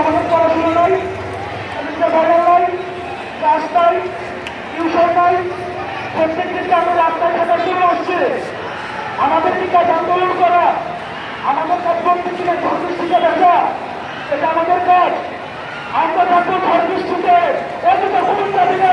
আমাদের পড়াশোনা নাই বাজার নাই নাই, টিউশন নাই প্রত্যেক দিনকে আমরা রাস্তায় থাকার জন্য আসছে। আমাদের কাজ আন্দোলন করা, আমাদের কাজ করতে কিনা ধর্মীষ্টিকে দেখা, এটা আমাদের কাজ। আমরা থাকব ধর্মীষ্টিতে এদিকে ভূমিকা দিলে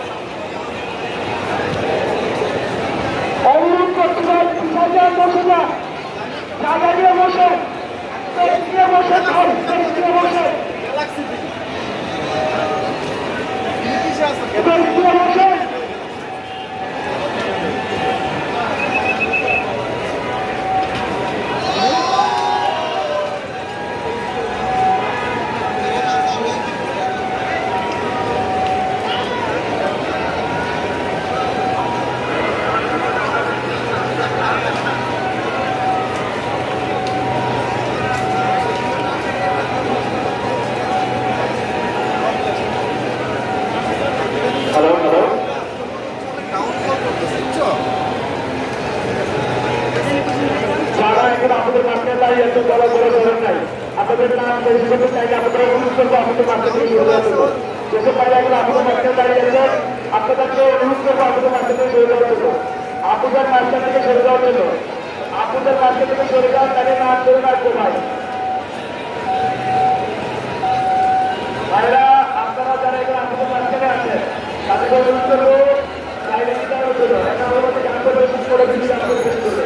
Taksi değil. İlk iş yazdım. বড় বড় ধরেন নাই। আপনাদের নাম পরিচিত চাইলে আমাদের অনুরোধ করব আমাদের থেকে সরে যাওয়ার জন্য যেসব বাইরে এখন আমাদের মাঠে দাঁড়িয়ে আছে, আপনাদেরকে অনুরোধ করব আপনাদের আপনাদের ভাইরা, আপনারা যারা এখন আমাদের মাঝখানে আছেন তাদেরকে অনুরোধ করব বাইরে নিতে হবে জন্য এটা আমাদের জানতে পারে করে দিচ্ছি আমাদের করে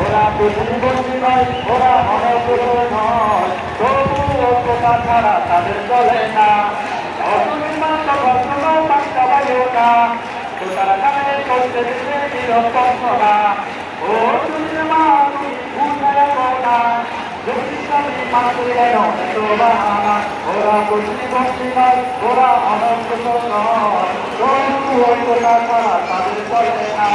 ওরা প্রতিবন্ধী নয় ওরা অনগ্র নয় তবু অল্পতা ছাড়া তাদের চলে না অসুবিধা বর্তমান বাচ্চা বায়ু না তারা কানে করতে দিতে নিরপেক্ষ না ও তুমি মা তুমি অল্পতা ছাড়া তাদের চলে না কোথায় কোথা সংস্কার কর কোথা ছাত্র সমাজ তবে তাদের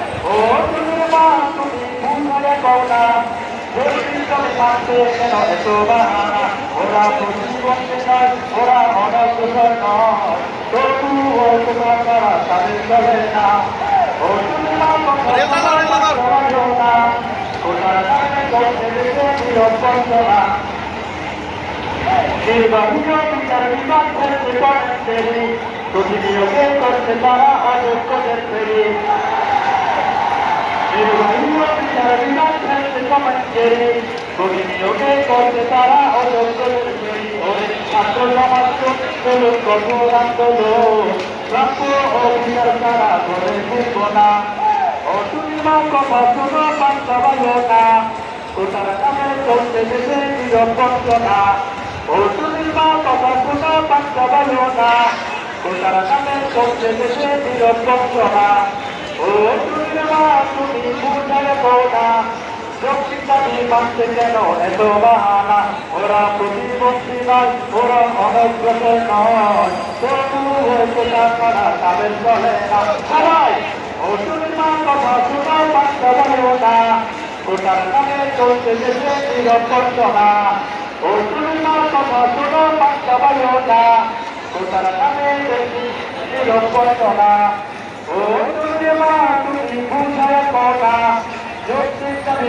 ওরা প্রতিবন্ধী নয় ওরা অনগ্রসর নয় তবু তোমার তারা তাদের চলে না ও বিভাগ করতে করতে তারা ছাত্র সমাজ কঠোর আন্দোলন প্রাপ্য বিচার তারা করে ভুলব না অসুবিধা কথা শোনো বাস্তবায় না কোথার কামে চলতে দেশে নিরপঞ্চনা অসুবিধা কথা শোনো বাস্তবায় না কোথার কামে চলতে দেশে বুঝালে না মানতে কেন এত বাহানা ওরা প্রতিবন্ধী নয় ওরা অনগ্রসর নয় তবু হয়েছে তারা তাদের চলে না সবাই মুসলমান কথা শোনা বাচ্চা বলেও না ওটার নামে চলছে দেশে নিরপত্তনা মুসলমান কথা শোনা বাচ্চা বলেও না ওটার নামে দেশে নিরপত্তনা ও তুমি মা তুমি বুঝায় কনা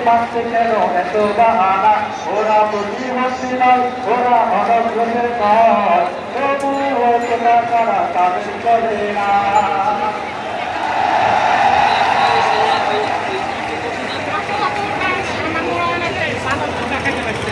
মানতে কেন? এত বাহানা ওরা প্রতিবন্ধী নয় ওরা অনগ্রসর কাজ। তবু হয়েছে তারা তাদের করে না।